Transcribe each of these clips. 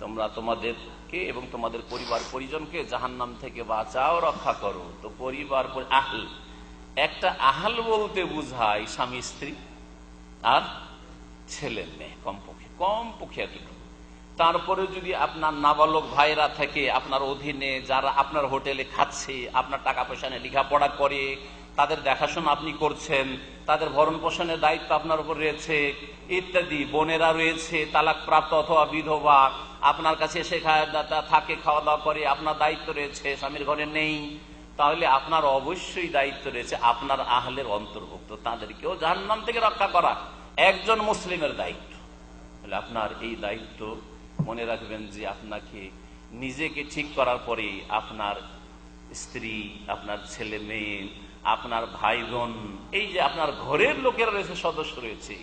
তোমরা তোমাদেরকে এবং তোমাদের পরিবার পরিজনকে জাহান্নাম থেকে বাঁচাও, রক্ষা করো। তো পরিবার আহল। একটা আহল বলতে বুঝায় স্বামী, স্ত্রী আর ছেলে মেয়ে, কমপক্ষে কমপক্ষে এতটুকু। তারপরে যদি আপনার নাবালক ভাইরা থেকে আপনার অধীনে যারা আপনার হোটেলে খাচ্ছে, আপনার টাকা পয়সা নিয়ে লেখাপড়া করে, তাদের দেখাশোনা আপনি করছেন তাদের ভরণ পোষণের দায়িত্ব আপনার উপর রয়েছে, ইত্যাদি। বোনেরা রয়েছে তালাক প্রাপ্ত অথবা বিধবা। আপনার কাছে তা- থাকে খাওয়া দাওয়া করে, আপনার দায়িত্ব রয়েছে, স্বামীর ঘরে নেই। তাহলে আপনার অবশ্যই দায়িত্ব রয়েছে আপনার আহলের অন্তর্ভুক্ত। তাদেরকেও জাহান্নাম থেকে রক্ষা করা একজন মুসলিমের দায়িত্ব। তাহলে আপনার এই দায়িত্ব মনে রাখবেন যে আপনাকে নিজেকে ঠিক করার পরে আপনার স্ত্রী, আপনার ছেলে মেয়ে আপনার ভাই বোন এই যে আপনার ঘরের লোকেরা রয়েছে, সদস্য রয়েছে,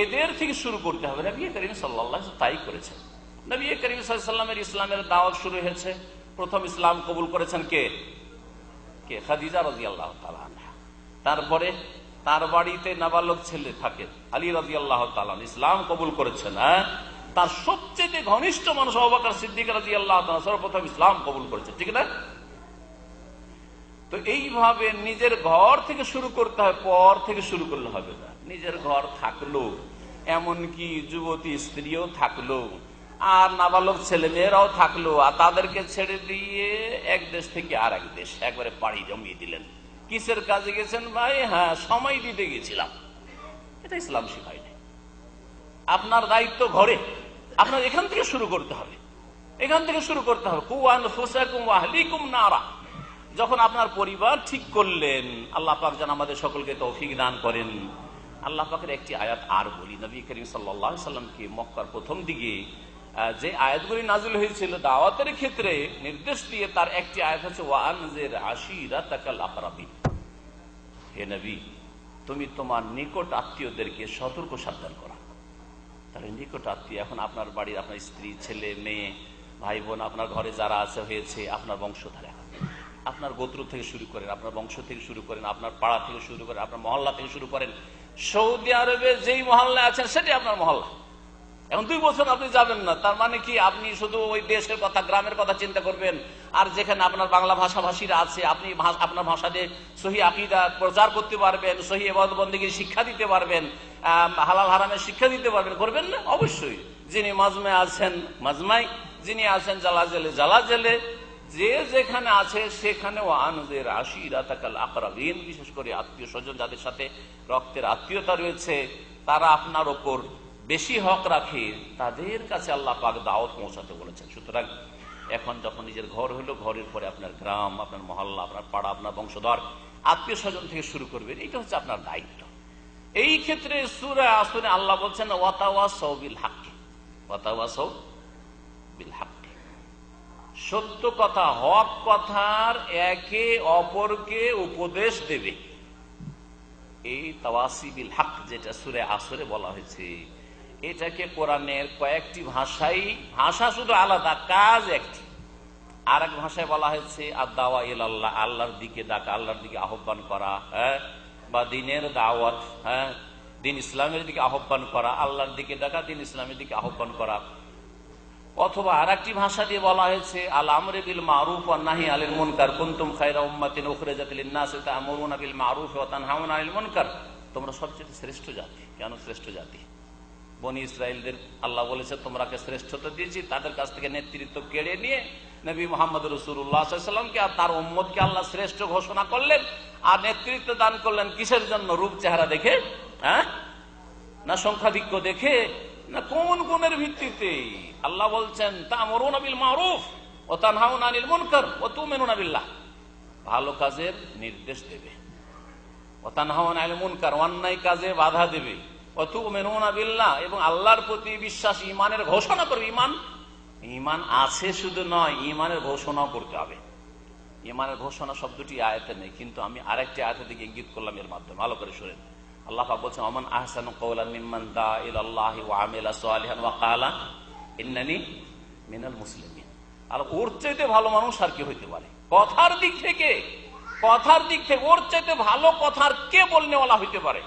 এদের থেকে শুরু করতে হবে। নবী করিম সাল্লাহ তাই করেছেন। নবী করিম সাল্লামের ইসলামের দাওয়াত শুরু হয়েছে। প্রথম ইসলাম কবুল করেছেন কে? কে? খাদিজা রাজি আল্লাহ তারপরে তার বাড়িতে নাবালক ছেলে থাকে, আলী রাজি আল্লাহ ইসলাম কবুল করেছেন হ্যাঁ? তার সবচেয়ে ঘনিষ্ঠ মানুষ অবাকার সিদ্দিক রাজি আল্লাহ সর্বপ্রথম ইসলাম কবুল করেছেন ঠিক না? তো এইভাবে নিজের ঘর থেকে শুরু করতে হয়, পর থেকে শুরু করলে হবে না। নিজের ঘর থাকল, এমনকি যুবতী স্ত্রীও থাকল, আর নাবালক ছেলে মেয়েরাও থাকল, আর তাদেরকে ছেড়ে দিয়ে এক দেশ থেকে আর এক দেশ একবারে পাড়ি জমিয়ে দিলেন। কিসের কাজে গেছেন ভাই? হ্যাঁ সময় দিতে গেছিলাম। এটা ইসলাম শিখাই নাই। আপনার দায়িত্ব ঘরে। আপনার এখান থেকে শুরু করতে হবে। এখান থেকে শুরু করতে হবে। কুয়ান নারা। যখন আপনার পরিবার ঠিক করলেন, আল্লাহ পাক যেন আমাদের সকলকে তৌফিক দান করেন। আল্লাহ পাকের একটি আয়াত আর বলি, নবী করিম সাল্লাহ সাল্লামকে মক্কার প্রথম দিকে যে আয়াতগুলি নাজিল হয়েছিল দাওয়াতের ক্ষেত্রে নির্দেশ দিয়ে তার একটি আয়াত হচ্ছে ওয়ানজের আশিরা তাকাল আকরাবি হে নবী, তুমি তোমার নিকট আত্মীয়দেরকে সতর্ক সাবধান করা। তাহলে নিকট আত্মীয় এখন আপনার বাড়ির আপনার স্ত্রী, ছেলে, মেয়ে ভাই বোন আপনার ঘরে যারা আছে, হয়েছে, আপনার বংশধারা। আপনার গোত্র থেকে শুরু করেন, আপনার বংশ থেকে শুরু করেন, আপনার পাড়া থেকে শুরু করেন, আপনার মহল্লা থেকে শুরু করেন। সৌদি আরবে যেই মহল্লায় আছেন সেটাই আপনার মহল্লা। এখন দুই বছর আপনি যাবেন না, তার মানে কি আপনি শুধু ওই দেশের কথা, গ্রামের কথা চিন্তা করবেন, আর যেখানে আপনার বাংলা ভাষাভাষীরা আছে, আপনি আপনার ভাষা দিয়ে সহি আকিদা প্রচার করতে পারবেন, সহি এবাদবন্দিকে শিক্ষা দিতে পারবেন হালাল হারামের শিক্ষা দিতে পারবেন, করবেন না? অবশ্যই। যিনি মাজমায় আছেন, মাজমাই, যিনি আছেন জ্বালা জেলে জ্বালা জেলে যে যেখানে আছে সেখানে আনদের আশিরা তাকাল আকরাবিন। বিশেষ করে আত্মীয় স্বজন যাদের সাথে রক্তের আত্মীয়তা রয়েছে, তারা আপনার ওপর বেশি হক রাখে। তাদের কাছে আল্লাহ পাক দাওয়াত পৌঁছাতে বলেছেন। সুতরাং এখন যখন নিজের ঘর হলো, ঘরের পরে আপনার গ্রাম, আপনার মহল্লা, আপনার পাড়া, আপনার বংশধর, আত্মীয় স্বজন থেকে শুরু করবেন। এটা হচ্ছে আপনার দায়িত্ব। এই ক্ষেত্রে সুরা আসনে আল্লাহ বলছেন ওয়াতাওয়া সৌবিল হাক্কে। ওয়াতাওয়া সৌ বিল হাক্কে। সত্য কথা, হক কথার একে অপরকে উপদেশ দেবে। এই তাওয়াসিবিল হক যেটা সুরে আসরে বলা হয়েছে, এটাকে কোরআনের কয়েকটি ভাষাই, ভাষা শুধু আলাদা, কাজ একটি। আর এক ভাষায় বলা হয়েছে আদাওয়া ইল আল্লাহ আল্লাহর দিকে ডাকা, আল্লাহর দিকে আহ্বান করা হ্যাঁ? বা দিনের দাওয়াত হ্যাঁ? দিন ইসলামের দিকে আহ্বান করা, আল্লাহর দিকে ডাকা, দিন ইসলামের দিকে আহ্বান করা। অথবা আর একটি ভাষা দিয়ে বলা হয়েছে আল আমরে বিল মারুফ ও নাহি আলিল মুনকার। কুনতুম খায়রা উম্মাতিন উখরিজাত লিন-নাস তা'মুরুনা বিল মারুফ ওয়া তানহাউনা আনিল মুনকার। তোমরা সবচেয়ে শ্রেষ্ঠ জাতি। কেন শ্রেষ্ঠ জাতি? বনি ইসরায়েলদের আল্লাহ বলেছে তোমরাকে শ্রেষ্ঠতা দিয়েছি, তাদের কাছ থেকে নেতৃত্ব কেড়ে নিয়ে নবী মোহাম্মদ রসুল্লাহামকে আর তার উম্মদকে আল্লাহ শ্রেষ্ঠ ঘোষণা করলেন আর নেতৃত্ব দান করলেন কিসের জন্য? রূপ চেহারা দেখে হ্যাঁ? না সংখ্যাধিক্য দেখে না কোন গুণের ভিত্তিতে? আল্লাহ বলছেন তা মরুন আবিল মারুফ ও তানহাউন আনিল মুনকার ও তু মেনুন আবিল্লাহ ভালো কাজের নির্দেশ দেবে। ও তানহাউন আনিল মুনকার, অন্যায় কাজে বাধা দেবে। ও তু মেনুন আবিল্লাহ এবং আল্লাহর প্রতি বিশ্বাস ইমানের ঘোষণা করবে। ইমান ইমান আছে শুধু নয় ইমানের ঘোষণাও করতে হবে। ইমানের ঘোষণা শব্দটি আয়াতে নেই, কিন্তু আমি আরেকটি আয়াতের দিকে ইঙ্গিত করলাম এর মাধ্যমে। ভালো করে শুনেন। আল্লাহ বলছেন আর ওর চাইতে ভালো মানুষ আর হইতে পারে? কথার দিক থেকে, কথার দিক থেকে ওর চাইতে ভালো কে হইতে পারে?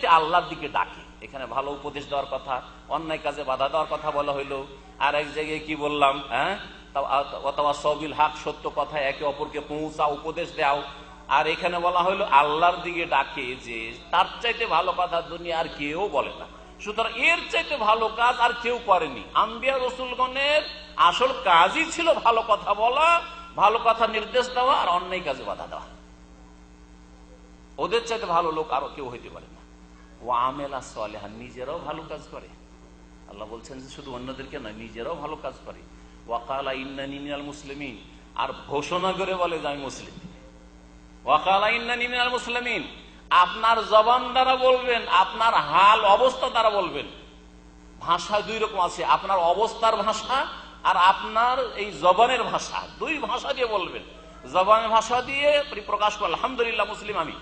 যে আল্লাহর দিকে ডাকে, এখানে ভালো উপদেশ দেওয়ার কথা, অন্যায় কাজে বাধা দেওয়ার কথা বলা হইল। আর এক জায়গায় কি বললাম হ্যাঁ? অথবা সবিল হাক, সত্য কথা একে অপরকে পৌঁছা উপদেশ দাও। আর এখানে বলা হইল আল্লাহর দিকে ডাকে যে, তার চাইতে ভালো কথা দুনিয়া আর কেউ বলে না। সুতরাং এর চাইতে ভালো কাজ আর কেউ করেনি। আম্বিয়া রসুলগণের আসল কাজই ছিল ভালো কথা বলা, ভালো কথা নির্দেশ দেওয়া আর অন্যায় কাজে বাধা দেওয়া। ওদের চাইতে ভালো লোক আরও কেউ হইতে পারে না। ও আমেলা সালেহান নিজেরাও ভালো কাজ করে। আল্লাহ বলছেন যে, শুধু অন্যদেরকে নয়, নিজেরাও ভালো কাজ করে। ওয়াকালা ইন্নানি মিনাল মুসলিমিন, আর ঘোষণা করে বলে যে, আমি মুসলিম। মুসলিমিন। আপনার জবান দ্বারা বলবেন, আপনার হাল অবস্থা দ্বারা বলবেন। ভাষা দুই রকম আছে, আপনার অবস্থার ভাষা আর আপনার এই জবানের ভাষা। দুই ভাষা দিয়ে বলবেন। জবানের ভাষা দিয়ে প্রকাশ করল আলহামদুলিল্লাহ মুসলিম আমি।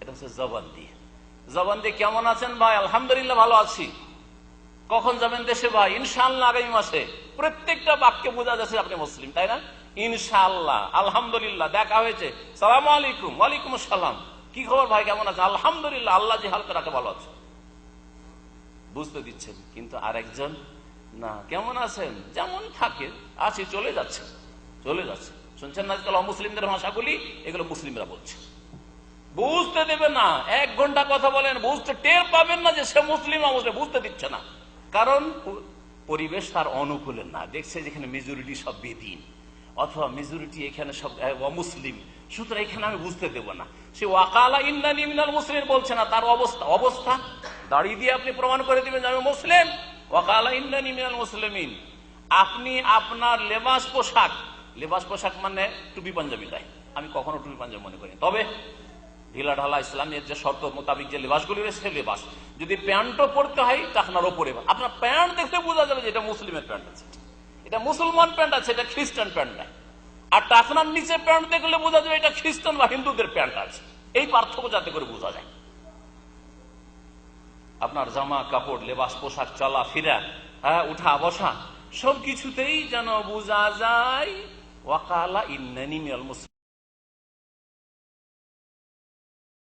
এটা হচ্ছে জবান দিয়ে। জবান দিয়ে কেমন আছেন ভাই? আলহামদুলিল্লাহ ভালো আছি। কখন যাবেন দেশে ভাই? ইনশাল্লাহ আগামী মাসে। প্রত্যেকটা বাক্যে বোঝা যাচ্ছে আপনি মুসলিম, তাই না? ইনশাল্লাহ আলহামদুলিল্লাহ, দেখা হয়েছে। সালাম আলাইকুম, ওয়ালাইকুম সালাম কি খবর ভাই, কেমন আছে আলহামদুলিল্লাহ, আল্লাহ যে হালকা রাখে, ভালো আছে। বুঝতে দিচ্ছেন, কিন্তু আরেকজন? না, কেমন আছেন? যেমন থাকে, আছি, চলে যাচ্ছে চলে যাচ্ছে। শুনছেন না আজকাল অমুসলিমদের ভাষাগুলি? এগুলো মুসলিমরা বলছে। বুঝতে দেবে না, এক ঘণ্টা কথা বলেন, বুঝতে টের পাবেন না যে সে মুসলিম অবশ্যই বুঝতে দিচ্ছে না। কারণ পরিবেশ তার অনুকূলে না। দেখছে যেখানে মেজরিটি সব বেদিন। অথবা মেজরিটি এখানে সব অমুসলিম। সুতরাং এখানে আমি বুঝতে দেব না। সে ওয়াকালা ইন্নানি মিনাল মুসলিম বলছে না, তার অবস্থা। অবস্থা? দাঁড়িয়ে দিয়ে আপনি প্রমাণ করে দিবেন আমি মুসলিম। ওয়াকালা ইন্নানি মিনাল মুসলিমিন। আপনি আপনার লেবাস পোশাক। লেবাস পোশাক মানে টুপি পাঞ্জাবি দেয় আমি কখনো টুপি পাঞ্জাবি মনে করি তবে ঢিলা ঢালা ইসলামের যে শর্ত মোতাবিক যে লেবাসগুলি রয়েছে সে লেবাস। যদি প্যান্টও পরতে হয় টাকনার ওপরে আপনার প্যান্ট দেখতে বোঝা যাবে যে এটা মুসলিমের প্যান্ট আছে। এটা মুসলমান প্যান্ট আছে, এটা খ্রিস্টান প্যান্ট নাই। আর টাকনার নিচে প্যান্ট দেখলে বোঝা যাবে এটা খ্রিস্টান বা হিন্দুদের প্যান্ট আছে। এই পার্থক্য যাতে করে বোঝা যায়। আপনার জামা, কাপড়, লেবাস, পোশাক, চলা, ফিরা হ্যাঁ উঠা, বসা সব কিছুতেই যেন বোঝা যায়, ওয়াকালা ইন্নানি মিনাল মুসলিম।